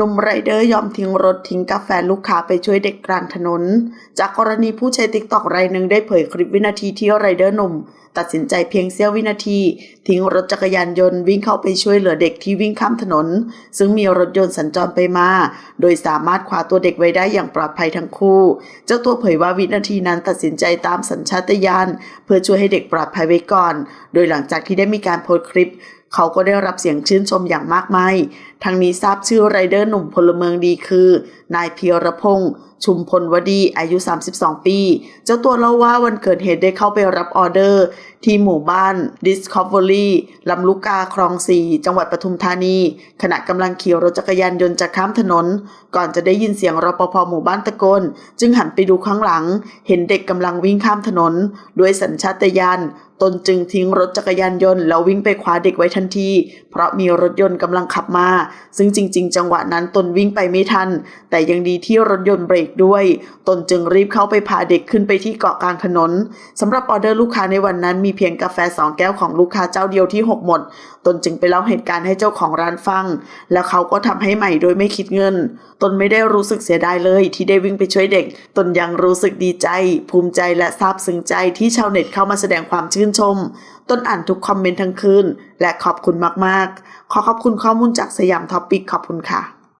หนุ่มไรเดอร์ยอมทิ้งรถทิ้งกาแฟลูกค้าไปช่วยเด็กกลางถนน จากกรณีผู้ใช้ติ๊กต็อกรายหนึ่งได้เผยคลิปวินาทีที่ไรเดอร์หนุ่ม ตัดสินใจเพียงเสี้ยววินาที ทิ้งรถจักรยานยนต์วิ่งเข้าไปช่วยเหลือเด็กที่วิ่งข้ามถนน ซึ่งมีรถยนต์สัญจรไปมา โดยสามารถคว้าตัวเด็กไว้ได้อย่างปลอดภัยทั้งคู่ เจ้าตัวเผยว่าวินาทีนั้นตัดสินใจตามสัญชาตญาณเพื่อช่วยให้เด็กปลอดภัยไว้ก่อน โดยหลังจากที่ได้มีการโพสต์คลิปเขาก็ได้รับเสียงชื่นชมอย่างมากมายทั้งนี้ทราบชื่อไรเดอร์หนุ่มพลเมืองดีคือ นายเพียรพงษ์ชุมพลวดีอายุ 32 ปี เจ้าตัวเล่าว่าวันเกิดเหตุได้เข้าไปรับออเดอร์ ที่หมู่บ้าน Discovery ลำลูกกาคลองสี่จังหวัดปทุมธานี ขณะกำลังขี่รถจักรยานยนต์จะข้ามถนน ก่อนจะได้ยินเสียงรปภหมู่บ้านตะโกน จึงหันไปดูข้างหลัง เห็นเด็กกำลังวิ่งข้ามถนน ด้วยสัญชาตญาณตนจึงทิ้งรถจักรยานยนต์แล้ววิ่งไปคว้าเด็กไว้ทันที เพราะมีรถยนต์กำลังขับมาซึ่งจริง ๆ จังหวะนั้นตนวิ่งไปไม่ทัน แต่ยังดีที่รถยนต์เบรกด้วย ตนจึงรีบเข้าไปพาเด็กขึ้นไปที่เกาะกลางถนนสำหรับออเดอร์ลูกค้าในวันนั้นมีเพียงกาแฟสองแก้วของลูกค้าเจ้าเดียวที่หกหมด ตนจึงไปเล่าเหตุการณ์ให้เจ้าของร้านฟัง แล้วเขาก็ทำให้ใหม่โดยไม่คิดเงิน ตนไม่ได้รู้สึกเสียดายเลย ที่ได้วิ่งไปช่วยเด็ก ตนยังรู้สึกดีใจ ภูมิใจและซาบซึ้งใจที่ชาวเน็ตเข้ามาแสดงความชื่นชม ตนอ่านทุกคอมเมนต์ทั้งคืนและขอบคุณมากๆ ขอขอบคุณข้อมูลจากสยามำท็อปปิกขอบคุณค่ะ